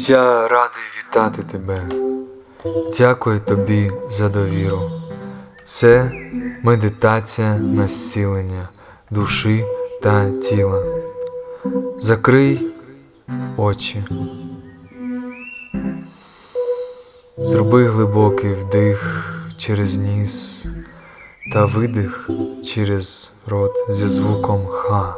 Я радий вітати тебе. Дякую тобі за довіру. Це медитація на зцілення душі та тіла. Закрий очі. Зроби глибокий вдих через ніс та видих через рот зі звуком Х.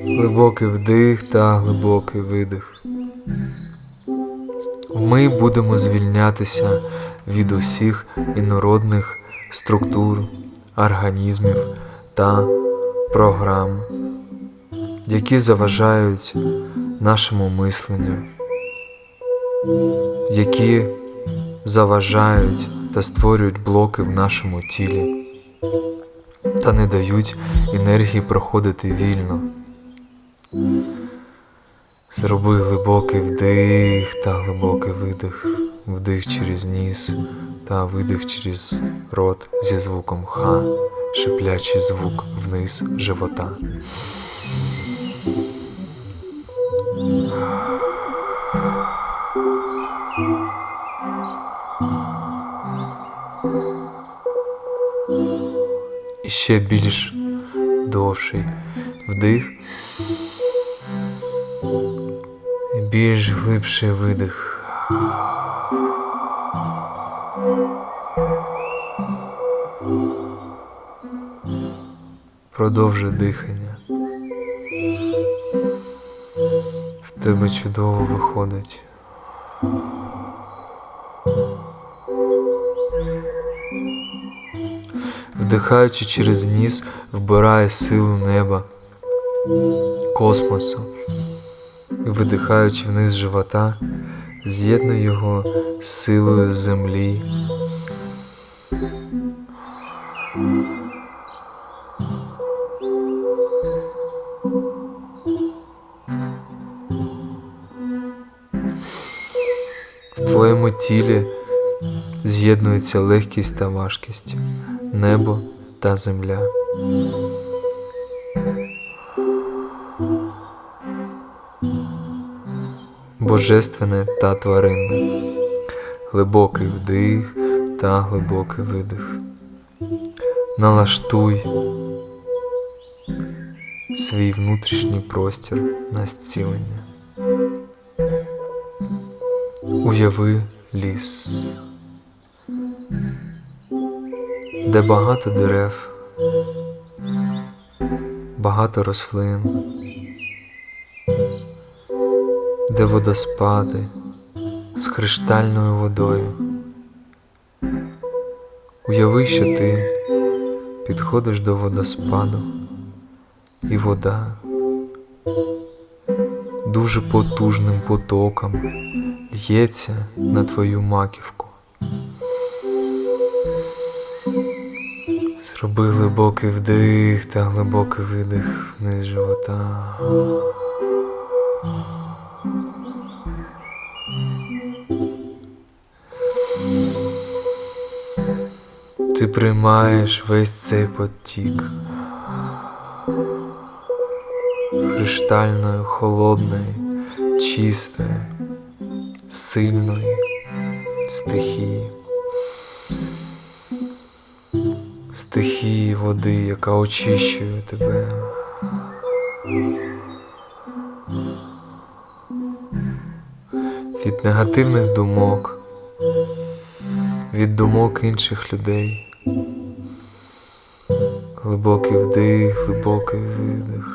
Глибокий вдих та глибокий видих. Ми будемо звільнятися від усіх інородних структур, організмів та програм, які заважають нашому мисленню, які заважають та створюють блоки в нашому тілі та не дають енергії проходити вільно. Зроби глибокий вдих та глибокий видих, вдих через ніс та видих через рот зі звуком Х, шиплячий звук вниз живота. І ще більш довший вдих. І більш глибший видих. Продовжуй дихання. В тебе чудово виходить. Вдихаючи через ніс, вбирає силу неба, космосу і видихаючи вниз живота, з'єднуй його з силою землі. Тілі з'єднується легкість та важкість, небо та земля. Божественне та тваринне, глибокий вдих та глибокий видих. Налаштуй свій внутрішній простір на зцілення. Уяви ліс, де багато дерев, багато рослин, де водоспади з криштальною водою. Уяви, що ти підходиш до водоспаду, і вода дуже потужним потоком л'ється на твою маківку. Зроби глибокий вдих та глибокий видих вниз живота. Ти приймаєш весь цей потік криштальної, холодної, чистої, сильної стихії. Стихії води, яка очищує тебе. Від негативних думок, від думок інших людей. Глибокий вдих, глибокий видих.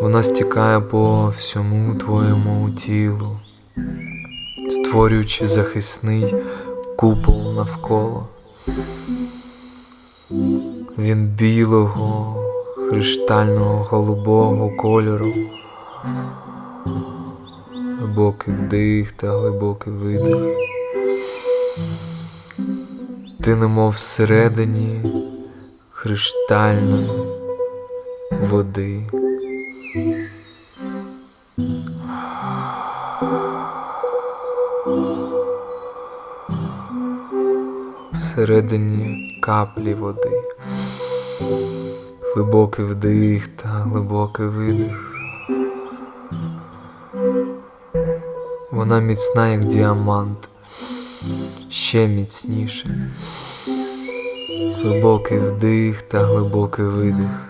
Вона стікає по всьому твоєму тілу, створюючи захисний купол навколо. Він білого, криштального голубого кольору. Глибокий вдих та глибокий видих. Ти немов всередині криштальної води. Всередині каплі води. Глибокий вдих та глибокий видих. Вона міцна, як діамант, ще міцніше. Глибокий вдих та глибокий видих.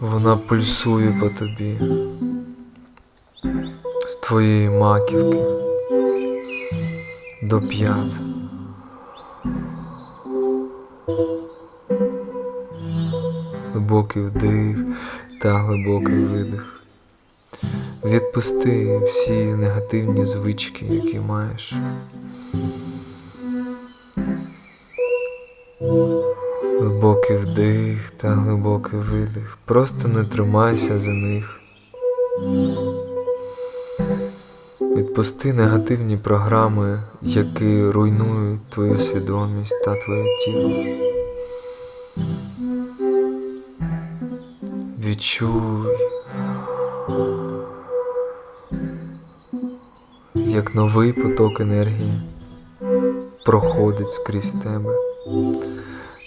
Вона пульсує по тобі з твоєї маківки до п'ят. Глибокий вдих та глибокий видих. Відпусти всі негативні звички, які маєш. Глибокий вдих та глибокий видих. Просто не тримайся за них. Відпусти негативні програми, які руйнують твою свідомість та твоє тіло. Відчуй, як новий поток енергії проходить скрізь тебе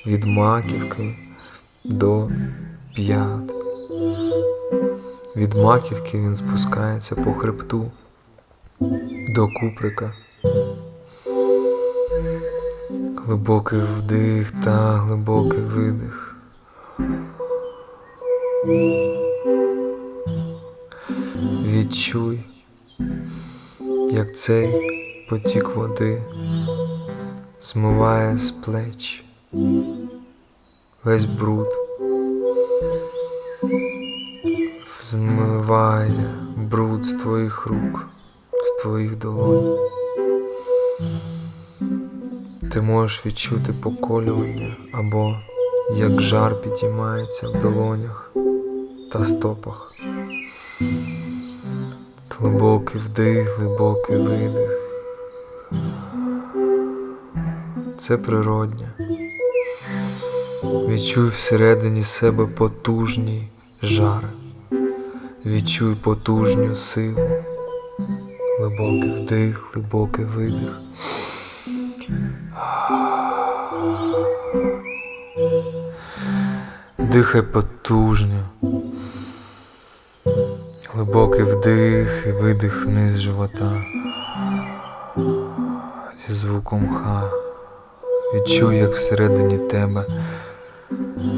від маківки до п'ят. Від маківки він спускається по хребту до куприка. Глибокий вдих та глибокий видих. Відчуй, як цей потік води змиває з плеч весь бруд, змиває бруд з твоїх рук, твоїх долонь. Ти можеш відчути поколювання або як жар підіймається в долонях та стопах. Глибокий вдих, глибокий видих. Це природня. Відчуй всередині себе потужний жар. Відчуй потужню силу. Глибокий вдих, глибокий видих. Дихай потужно. Глибокий вдих і видих вниз живота. Зі звуком ха. Відчуй, як всередині тебе,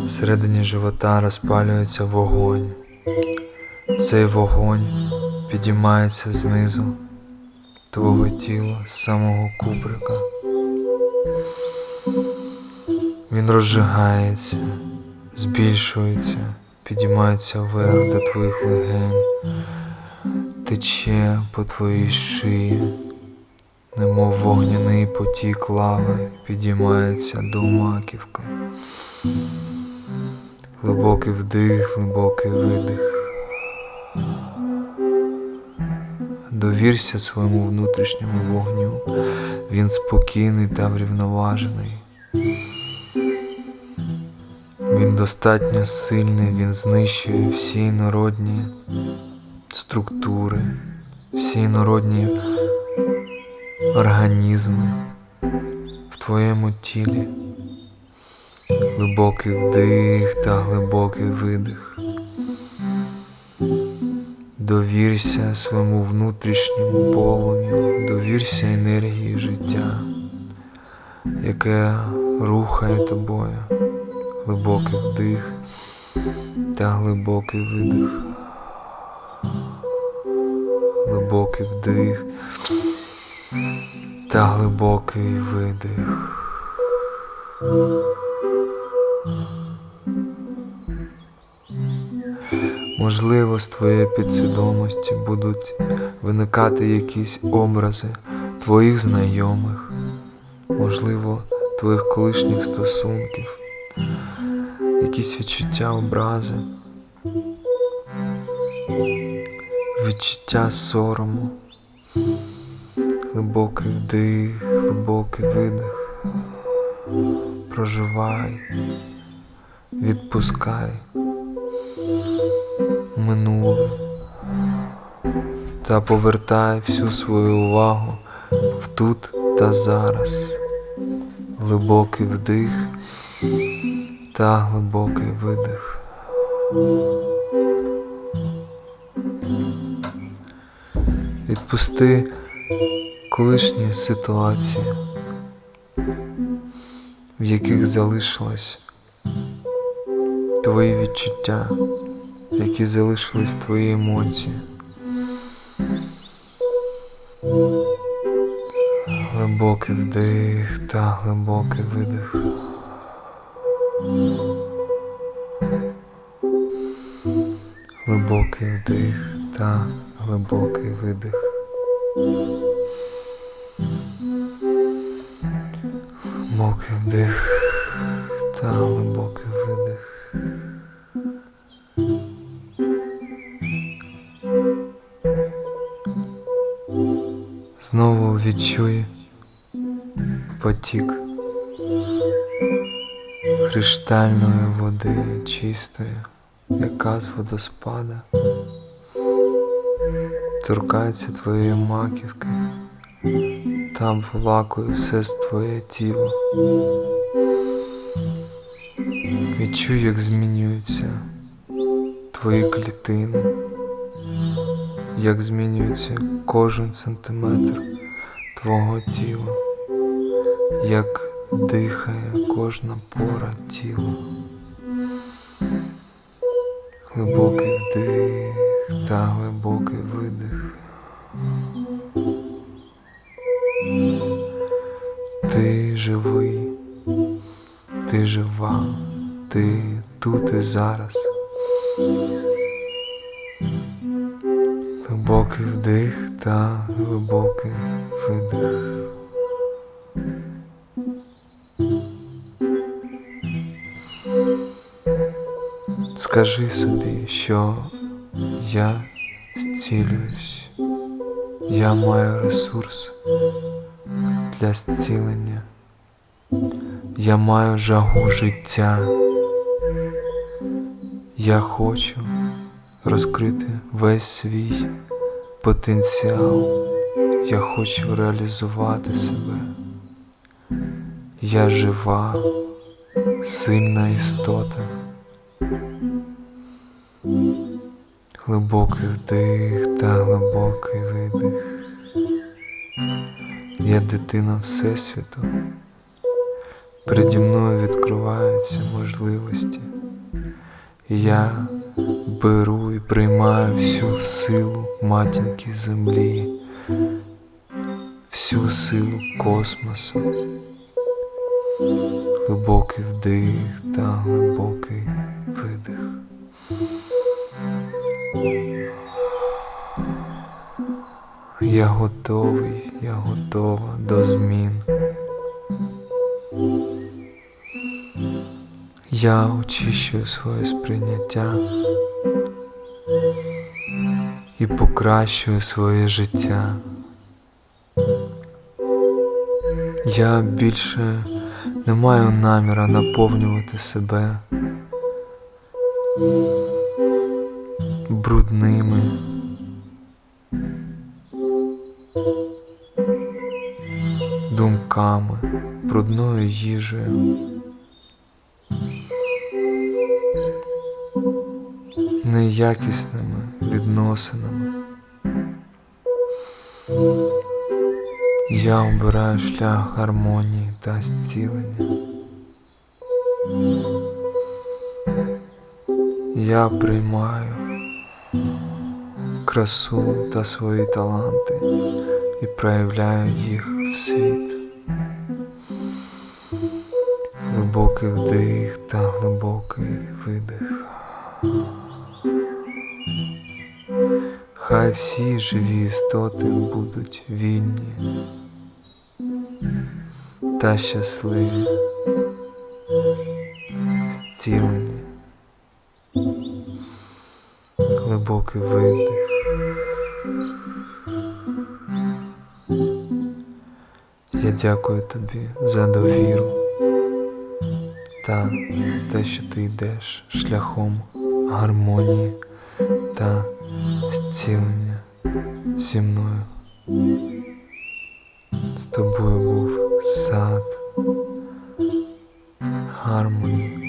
всередині живота розпалюється вогонь. Цей вогонь підіймається знизу твого тіла, з самого куприка. Він розжигається, збільшується, підіймається вверх до твоїх легень, тече по твоїй шиї, немов вогняний потік лави підіймається до маківки. Глибокий вдих, глибокий видих. Довірся своєму внутрішньому вогню, він спокійний та врівноважений. Він достатньо сильний, він знищує всі народні структури, всі народні організми в твоєму тілі. Глибокий вдих та глибокий видих. Довірся своєму внутрішньому полум'ю, довірся енергії життя, яке рухає тобою. Глибокий вдих та глибокий видих. Глибокий вдих та глибокий видих. Можливо, з твоєї підсвідомості будуть виникати якісь образи твоїх знайомих, можливо, твоїх колишніх стосунків, якісь відчуття образи. відчуття сорому, глибокий вдих, глибокий видих. Проживай, відпускай та повертай всю свою увагу в тут та зараз. Глибокий вдих та глибокий видих. Відпусти колишні ситуації, в яких залишилось твої відчуття, які залишились твої емоції. Глибокий вдих та глибокий видих. Глибокий вдих та глибокий видих. Відчуй потік криштальної води чистої, яка з водоспада торкається твоєї маківки та обволакує все твоє тіло. Відчуй, як змінюються твої клітини, як змінюється кожен сантиметр твого тіла, як дихає кожна пора тіла. Глибокий вдих та глибокий видих. Ти живий, ти жива, ти тут і зараз. Глибокий вдих та глибокий видих. Скажи собі, що я зцілююсь, я маю ресурс для зцілення, я маю жагу життя. Я хочу розкрити весь свій потенціал. Я хочу реалізувати себе. Я жива, сильна істота. Глибокий вдих та глибокий видих. Я дитина Всесвіту. Переді мною відкриваються можливості. Я беру і приймаю всю силу матінки землі, всю силу космосу, глибокий вдих та глибокий видих. Я готовий, я готова до змін. Я очищую своє сприйняття і покращую своє життя. Я більше не маю наміра наповнювати себе брудними. Думками, брудною їжею. неякісними відносинами. Я обираю шлях гармонії та зцілення. Я приймаю красу та свої таланти і проявляю їх в світ. Глибокий вдих та глибокий видих. Хай всі живі істоти будуть вільні та щасливі, зцілені, глибокий видих Я дякую тобі за довіру та за те, що ти йдеш шляхом гармонії та зцілення зі мною. З тобою був сад, гармонії,